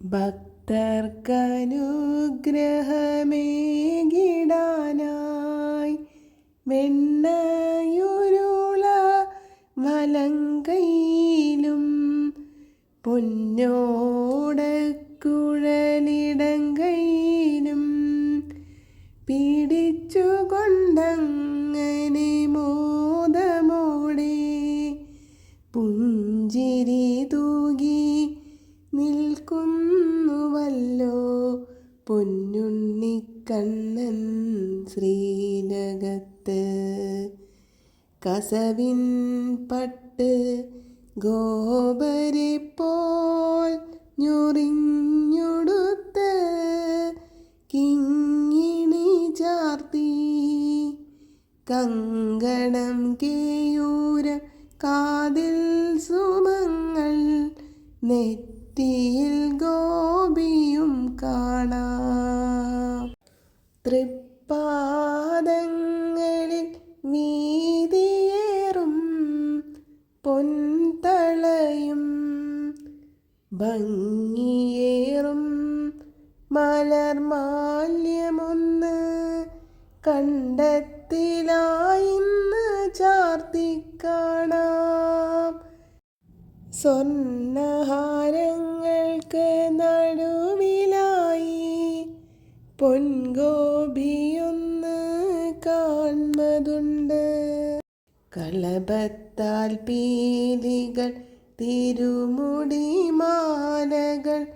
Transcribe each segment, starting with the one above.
ഭക്തർക്കനുഗ്രഹമേകിടാനായി വെണ്ണയുരുള വലങ്കയിലും പൊന്നോടക്കുഴലിടങ്കയിലും പിടിച്ചുകൊണ്ടങ്ങനെ മോദമോടെ പുഞ്ചിരി തൂകി നിൽക്കുന്നുവല്ലോ പൊന്നുണ്ണിക്കണ്ണൻ ശ്രീനകത്ത്. കസവിൻ പട്ട് ഗോപരെ പോൽ ഞൊറിഞ്ഞൊടുത്ത് കിങ്ങിണി ചാർത്തി. കങ്കണം കേയൂര കാതിൽ സുമങ്ങൾ നെറ്റിയിൽ ഗോപിയും കാണാം. തൃപ്പാദങ്ങളിൽ വീതിയേറും പൊൻതളയും ഭംഗിയേറും മലർമാല്യമൊന്ന് കണ്ടത്തിലായിന്ന് സ്വർണഹാരങ്ങൾക്ക് നടുവിലായി പൊൻഗോപിയൊന്ന് കാൺമതുണ്ട്. കളഭത്താൽ പീലികൾ തിരുമുടി മാലകൾ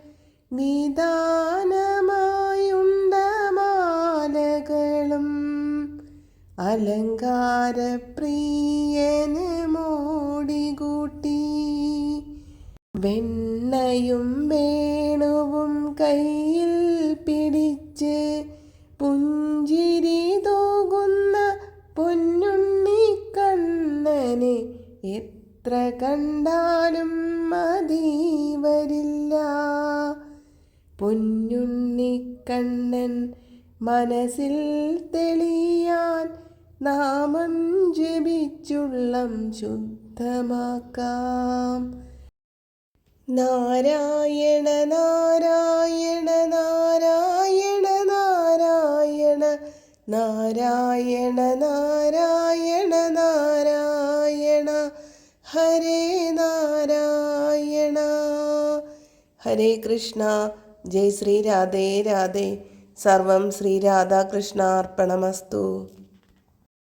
നിദാനമായുണ്ട മാലകളും അലങ്കാരപ്രിയന് മോടികൂട്ടി വെണ്ണയും വേണുവും കയ്യിൽ പിടിച്ച് പുഞ്ചിരി തോകുന്ന പൊന്നുണ്ണി കണ്ണനെ എത്ര കണ്ടാലും മതി വരില്ല പൊന്നുണ്ണിക്കണ്ണൻ മനസ്സിൽ തെളിയാൻ നാമം ജപിച്ചുള്ളം ശുദ്ധമാക്കാം. നാരായണ നാരായണ നാരായണ നാരായണ നാരായണ നാരായണ നാരായണ ഹരേ നാരായണ. ഹരേ കൃഷ്ണ ജയ് ശ്രീ രാധേ രാധേ. സർവം ശ്രീ രാധാകൃഷ്ണാർപ്പണമസ്തു.